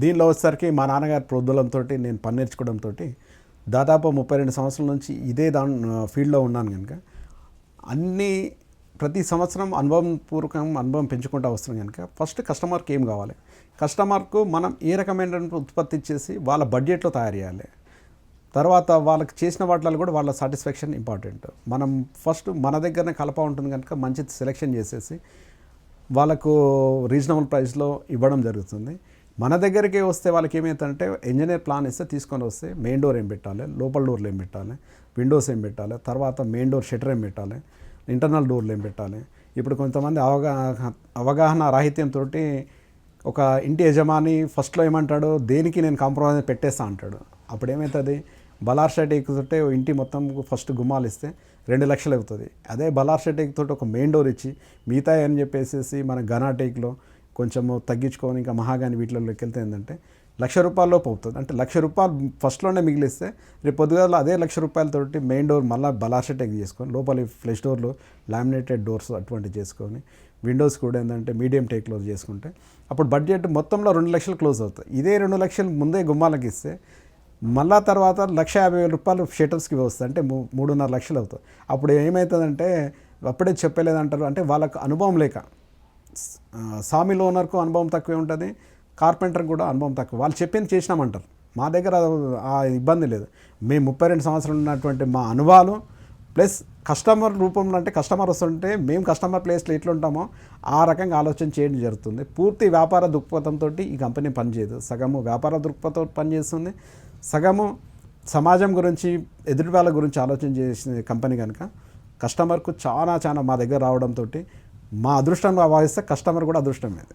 దీనిలో వచ్చేసరికి మా నాన్నగారి ప్రోద్బలంతో నేను పని నేర్చుకోవడంతో దాదాపు ముప్పై రెండు సంవత్సరాల నుంచి ఇదే దాని ఫీల్డ్లో ఉన్నాను కనుక అన్ని ప్రతి సంవత్సరం అనుభవం పూర్వకం అనుభవం పెంచుకుంటూ వస్తున్నాం కనుక ఫస్ట్ కస్టమర్కి ఏం కావాలి? కస్టమర్కు మనం ఏ రకమైన ఉత్పత్తి ఇచ్చేసి వాళ్ళ బడ్జెట్లో తయారు చేయాలి? తర్వాత వాళ్ళకి చేసిన వాటిలో కూడా వాళ్ళ సాటిస్ఫాక్షన్ ఇంపార్టెంట్. మనం ఫస్ట్ మన దగ్గరనే కలప ఉంటుంది కనుక మంచి సెలెక్షన్ చేసేసి వాళ్ళకు రీజనబుల్ ప్రైస్లో ఇవ్వడం జరుగుతుంది. మన దగ్గరికి వస్తే వాళ్ళకి ఏమవుతుందంటే ఇంజనీర్ ప్లాన్ ఇస్తే తీసుకొని వస్తే మెయిన్ డోర్ ఏం పెట్టాలి లోపల డోర్లు ఏం పెట్టాలి విండోస్ ఏం పెట్టాలి తర్వాత మెయిన్ డోర్ షటర్ ఏం పెట్టాలి ఇంటర్నల్ డోర్లు ఏం పెట్టాలి. ఇప్పుడు కొంతమంది అవగాహన అవగాహన రాహిత్యంతో ఒక ఇంటి యజమాని ఫస్ట్లో ఏమంటాడు దేనికి నేను కాంప్రమైజ్ పెట్టేస్తా అంటాడు. అప్పుడు ఏమవుతుంది బలార్ షర్ట్ ఎక్కుతుంటే ఇంటి మొత్తం ఫస్ట్ గుమ్మాలు ఇస్తే రెండు లక్షలు అవుతుంది అదే బలార్ షర్ట్ ఎక్కుతుంటే ఒక మెయిన్ డోర్ ఇచ్చి మిగతా అని చెప్పేసి మన ఘనా టేక్లో కొంచెము తగ్గించుకొని ఇంకా మహాగాని వీటిలోకి వెళ్తే ఏంటంటే లక్ష రూపాయలలోపు అవుతుంది. అంటే లక్ష రూపాయలు ఫస్ట్లోనే మిగిలిస్తే రేపు పొద్దుగాల అదే లక్ష రూపాయలతోటి మెయిన్ డోర్ మళ్ళీ బలార్షెట్ చేసుకొని లోపల ఫ్లెష్ డోర్లు లామినేటెడ్ డోర్స్ అటువంటివి చేసుకొని విండోస్ కూడా ఏంటంటే మీడియం టేక్ క్లోజ్ చేసుకుంటే అప్పుడు బడ్జెట్ మొత్తంలో రెండు లక్షలు క్లోజ్ అవుతుంది ఇదే రెండు లక్షలు ముందే గుమ్మాలకి ఇస్తే మళ్ళా తర్వాత లక్ష యాభై వేల రూపాయలు షటర్స్కి వస్తుంది అంటే మూ- మూడున్నర లక్షలు అవుతుంది అప్పుడు ఏమవుతుందంటే అప్పుడే చెప్పలేదంటారు. అంటే వాళ్ళకు అనుభవం లేక ఆ, సామిల్ ఓనర్కు అనుభవం తక్కువే ఉంటుంది కార్పెంటర్కి కూడా అనుభవం తక్కువ. వాళ్ళు చెప్పింది చేసినామంటారు. మా దగ్గర ఆ ఇబ్బంది లేదు. మేము ముప్పై రెండు సంవత్సరాలు ఉన్నటువంటి మా అనుభవాలు ప్లస్ కస్టమర్ రూపంలో అంటే కస్టమర్ వస్తుంటే మేము కస్టమర్ ప్లేస్లో ఎట్లా ఉంటామో ఆ రకంగా ఆలోచన చేయడం జరుగుతుంది. పూర్తి వ్యాపార దృక్పథంతో ఈ కంపెనీ పనిచేయదు. సగము వ్యాపార దృక్పథం పనిచేస్తుంది. సగము సమాజం గురించి ఎదుటి వాళ్ళ గురించి ఆలోచన చేసిన కంపెనీ కనుక కస్టమర్కు చాలా చాలా మా దగ్గర రావడంతో మా అదృష్టంగా భావిస్తే కస్టమర్ కూడా అదృష్టం ఇది.